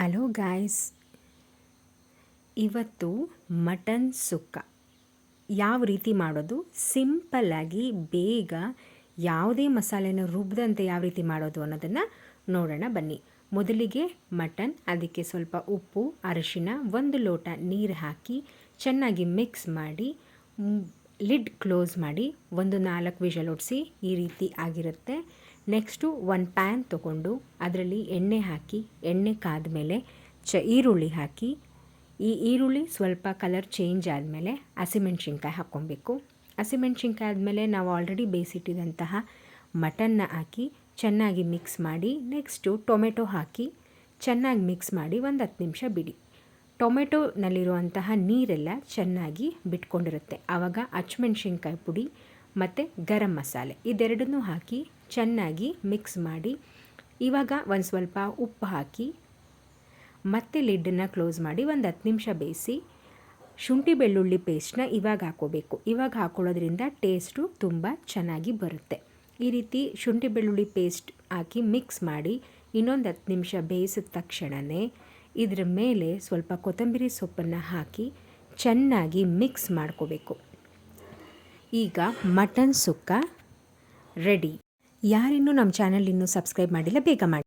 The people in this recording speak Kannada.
ಹಲೋ ಗಾಯ್ಸ್ ಇವತ್ತು ಮಟನ್ ಸುಕ್ಕ. ಯಾವ ರೀತಿ ಮಾಡೋದು? ಸಿಂಪಲ್ಲಾಗಿ ಬೇಗ ಯಾವುದೇ ಮಸಾಲೆನ ರುಬ್ಬದಂತೆ ಯಾವ ರೀತಿ ಮಾಡೋದು ಅನ್ನೋದನ್ನು ನೋಡೋಣ ಬನ್ನಿ. ಮೊದಲಿಗೆ ಮಟನ್, ಅದಕ್ಕೆ ಸ್ವಲ್ಪ ಉಪ್ಪು ಅರಿಶಿನ ಒಂದು ಲೋಟ ನೀರು ಹಾಕಿ ಚೆನ್ನಾಗಿ ಮಿಕ್ಸ್ ಮಾಡಿ ಲಿಡ್ ಕ್ಲೋಸ್ ಮಾಡಿ, ಒಂದು ನಾಲ್ಕು ವಿಷಲ್ ಒಡಿಸಿ ಈ ರೀತಿ ಆಗಿರುತ್ತೆ. ನೆಕ್ಸ್ಟು ಒಂದು ಪ್ಯಾನ್ ತಗೊಂಡು ಅದರಲ್ಲಿ ಎಣ್ಣೆ ಹಾಕಿ, ಎಣ್ಣೆ ಕಾದ ಮೇಲೆ ಚ ಈರುಳ್ಳಿ ಹಾಕಿ, ಈ ಈರುಳ್ಳಿ ಸ್ವಲ್ಪ ಕಲರ್ ಚೇಂಜ್ ಆದಮೇಲೆ ಹಸಿಮೆಣ್ಸಿನ್ಕಾಯಿ ಹಾಕ್ಕೊಬೇಕು. ಹಸಿಮೆಣ್ಸಿನ್ಕಾಯಿ ಆದಮೇಲೆ ನಾವು ಆಲ್ರೆಡಿ ಬೇಯಿಸಿಟ್ಟಿದಂತಹ ಮಟನ್ನ ಹಾಕಿ ಚೆನ್ನಾಗಿ ಮಿಕ್ಸ್ ಮಾಡಿ, ನೆಕ್ಸ್ಟು ಟೊಮೆಟೊ ಹಾಕಿ ಚೆನ್ನಾಗಿ ಮಿಕ್ಸ್ ಮಾಡಿ ಒಂದು ಹತ್ತು ನಿಮಿಷ ಬಿಡಿ. ಟೊಮೆಟೊನಲ್ಲಿರುವಂತಹ ನೀರೆಲ್ಲ ಚೆನ್ನಾಗಿ ಬಿಟ್ಕೊಂಡಿರುತ್ತೆ. ಆವಾಗ ಹಚ್ಮೆಣ್ಸಿನ್ಕಾಯಿ ಪುಡಿ ಮತ್ತು ಗರಂ ಮಸಾಲೆ ಇದೆರಡನ್ನೂ ಹಾಕಿ ಚೆನ್ನಾಗಿ ಮಿಕ್ಸ್ ಮಾಡಿ, ಇವಾಗ ಒಂದು ಸ್ವಲ್ಪ ಉಪ್ಪು ಹಾಕಿ, ಮತ್ತೆ ಲಿಡ್ಡನ್ನು ಕ್ಲೋಸ್ ಮಾಡಿ ಒಂದು ಹತ್ತು ನಿಮಿಷ ಬೇಯಿಸಿ, ಶುಂಠಿ ಬೆಳ್ಳುಳ್ಳಿ ಪೇಸ್ಟ್ನ ಇವಾಗ ಹಾಕೋಬೇಕು. ಇವಾಗ ಹಾಕೊಳ್ಳೋದ್ರಿಂದ ಟೇಸ್ಟು ತುಂಬ ಚೆನ್ನಾಗಿ ಬರುತ್ತೆ. ಈ ರೀತಿ ಶುಂಠಿ ಬೆಳ್ಳುಳ್ಳಿ ಪೇಸ್ಟ್ ಹಾಕಿ ಮಿಕ್ಸ್ ಮಾಡಿ ಇನ್ನೊಂದು ಹತ್ತು ನಿಮಿಷ ಬೇಯಿಸಿದ ತಕ್ಷಣವೇ ಇದರ ಮೇಲೆ ಸ್ವಲ್ಪ ಕೊತ್ತಂಬರಿ ಸೊಪ್ಪನ್ನು ಹಾಕಿ ಚೆನ್ನಾಗಿ ಮಿಕ್ಸ್ ಮಾಡ್ಕೋಬೇಕು. ಈಗ ಮಟನ್ ಸುಕ್ಕ ರೆಡಿ ಯಾರಿನ್ನೂ ನಮ್ಮ ಚಾನಲ್ ಇನ್ನೂ ಸಬ್ಸ್ಕ್ರೈಬ್ ಮಾಡಿಲ್ಲ ಬೇಗ ಮಾಡಿ.